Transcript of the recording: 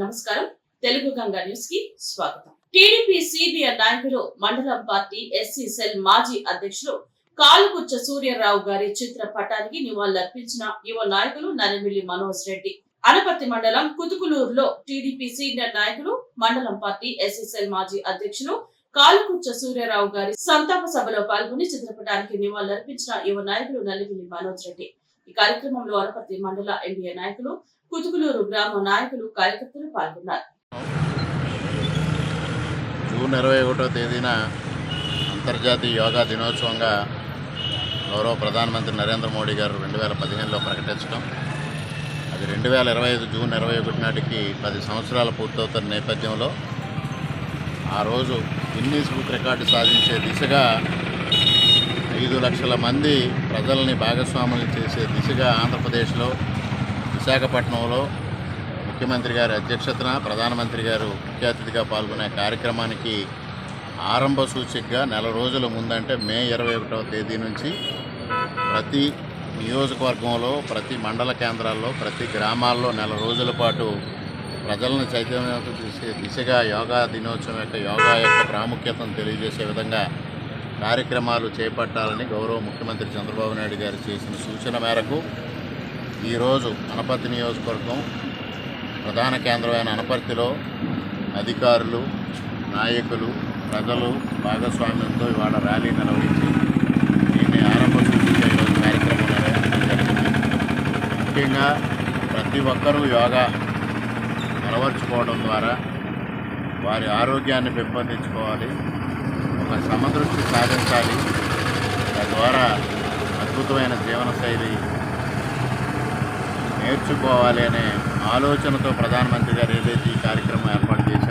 నమస్కారం. తెలుగు గంగా న్యూస్కి స్వాగతం. టీడీపీ సీనియర్ నాయకుడు మండలం పార్టీ ఎస్సీ సెల్ మాజీ అధ్యక్షులు కాలుగుచ్చ సూర్యరావు గారి చిత్ర పటానికి నివాళులర్పించిన యువ నాయకులు నరిమిల్లి మనోజ్ రెడ్డి. అనపర్తి మండలం కుతుకులూరులో టీడీపీ సీనియర్ నాయకులు మండలం పార్టీ ఎస్సీ మాజీ అధ్యక్షులు కాలుకుచ్చ సూర్యరావు గారి సంతాప సభలో పాల్గొని చిత్రపటానికి నివాళులర్పించిన యువ నాయకులు నలిమిల్లి మనోజ్ రెడ్డి. ఈ కార్యక్రమంలో అనపర్తి మండల ఎన్డీఏ నాయకులు కుతుకులూరు గ్రామ నాయకులు కార్యకర్తలు పాల్గొన్నారు. జూన్ ఇరవై ఒకటో తేదీన అంతర్జాతీయ యోగా దినోత్సవంగా గౌరవ ప్రధానమంత్రి నరేంద్ర మోడీ గారు రెండు వేల పదిహేనులో ప్రకటించడం. అది రెండు వేల ఇరవై ఐదు జూన్ ఇరవై ఒకటి నాటికి పది సంవత్సరాలు పూర్తవుతున్న నేపథ్యంలో ఆ రోజు గిన్నీస్ బుక్ రికార్డు సాధించే దిశగా ఐదు లక్షల మంది ప్రజల్ని భాగస్వాములు చేసే దిశగా ఆంధ్రప్రదేశ్లో విశాఖపట్నంలో ముఖ్యమంత్రి గారి అధ్యక్షతన ప్రధానమంత్రి గారు ముఖ్య అతిథిగా పాల్గొనే కార్యక్రమానికి ఆరంభ సూచికగా నెల రోజుల ముందంటే మే ఇరవై ఒకటవ తేదీ నుంచి ప్రతి నియోజకవర్గంలో ప్రతి మండల కేంద్రాల్లో ప్రతి గ్రామాల్లో నెల రోజుల పాటు ప్రజలను చైతన్యత చేసే దిశగా యోగా దినోత్సవం యొక్క యోగా యొక్క ప్రాముఖ్యతను తెలియజేసే విధంగా కార్యక్రమాలు చేపట్టాలని గౌరవ ముఖ్యమంత్రి చంద్రబాబు నాయుడు గారు చేసిన సూచన మేరకు ఈరోజు అనపర్తి నియోజకవర్గం ప్రధాన కేంద్రమైన అనపర్తిలో అధికారులు నాయకులు ప్రజలు భాగస్వామ్యంతో ఇవాళ ర్యాలీ నిర్వహించి దీన్ని ఆరంభించే ఈరోజు కార్యక్రమం జరిగింది. ముఖ్యంగా ప్రతి ఒక్కరూ యోగా అలవర్చుకోవడం ద్వారా వారి ఆరోగ్యాన్ని పెంపొందించుకోవాలి. సమదృష్టి సాధించాలి. తద్వారా అద్భుతమైన జీవనశైలి నేర్చుకోవాలి అనే ఆలోచనతో ప్రధానమంత్రి గారు ఏదైతే ఈ కార్యక్రమం ఏర్పాటు చేశారు